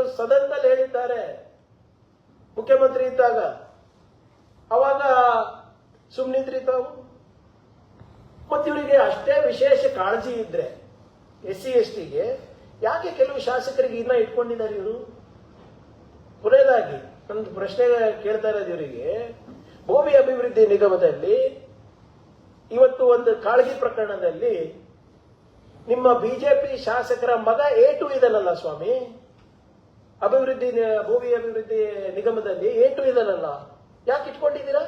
ಅವರು ಸದನದಲ್ಲಿ ಹೇಳಿದ್ದಾರೆ. ಮುಖ್ಯಮಂತ್ರಿ ಇದ್ದಾಗ. ಅವಾಗ ಸುಮ್ಮನಿದ್ರಿ ತಾವು? ಮತ್ತಿವರಿಗೆ ಅಷ್ಟೇ ವಿಶೇಷ ಕಾಳಜಿ ಇದ್ರೆ ಎಸ್ ಸಿ ಎಸ್ ಟಿಗೆ ಯಾಕೆ ಕೆಲವು ಶಾಸಕರಿಗೆ ಇನ್ನ ಇಟ್ಕೊಂಡಿದ್ದಾರೆ ಇವರು? ಕೊನೆಯದಾಗಿ ಒಂದು ಪ್ರಶ್ನೆ ಕೇಳ್ತಾ ಇರೋದು ಇವರಿಗೆ, ಭೂಮಿ ಅಭಿವೃದ್ಧಿ ನಿಗಮದಲ್ಲಿ ಇವತ್ತು ಒಂದು ಕಾಳಜಿ ಪ್ರಕರಣದಲ್ಲಿ ನಿಮ್ಮ ಬಿಜೆಪಿ ಶಾಸಕರ ಮಗ ಏಟು ಇದನ್ನಲ್ಲ ಸ್ವಾಮಿ? ಅಭಿವೃದ್ಧಿ ಭೂಮಿ ಅಭಿವೃದ್ಧಿ ನಿಗಮದಲ್ಲಿ ಎ ಟು ಯಾಕೆ ಇಟ್ಕೊಂಡಿದ್ದೀರಾ?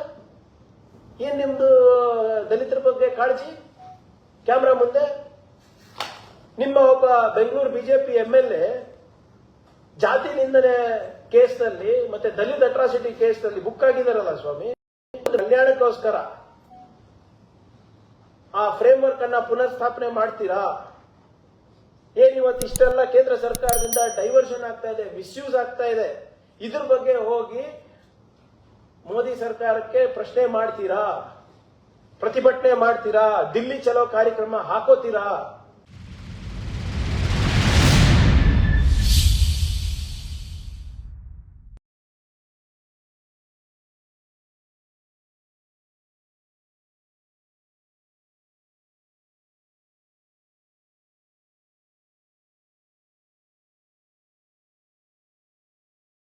ಏನ್ ನಿಮ್ದು ದಲಿತರ ಬಗ್ಗೆ ಕಾಳಜಿ? ಕ್ಯಾಮ್ರಾ ಮುಂದೆ. ನಿಮ್ಮ ಒಬ್ಬ Bengaluru BJP M L A ಜಾತಿ ನಿಂದನೆ ಕೇಸ್ನಲ್ಲಿ ಮತ್ತೆ ದಲಿತ ಅಟ್ರಾಸಿಟಿ ಕೇಸ್ನಲ್ಲಿ ಬುಕ್ ಆಗಿದಾರಲ್ಲ ಸ್ವಾಮಿ? ಕಲ್ಯಾಣಕ್ಕೋಸ್ಕರ ಆ ಫ್ರೇಮ್ ವರ್ಕ್ ಅನ್ನ ಪುನಃಸ್ಥಾಪನೆ ಮಾಡ್ತೀರಾ? ಏನ್ ಇವತ್ತು ಇಷ್ಟೆಲ್ಲ ಕೇಂದ್ರ ಸರ್ಕಾರದಿಂದ ಡೈವರ್ಷನ್ ಆಗ್ತಾ ಇದೆ, ಮಿಸ್ಯೂಸ್ ಆಗ್ತಾ ಇದೆ. ಇದ್ರ ಬಗ್ಗೆ ಹೋಗಿ ಮೋದಿ ಸರ್ಕಾರಕ್ಕೆ ಪ್ರಶ್ನೆ ಮಾಡ್ತೀರಾ? ಪ್ರತಿಭಟನೆ ಮಾಡ್ತೀರಾ? ದಿಲ್ಲಿ ಚಲೋ ಕಾರ್ಯಕ್ರಮ ಹಾಕೋತೀರಾ?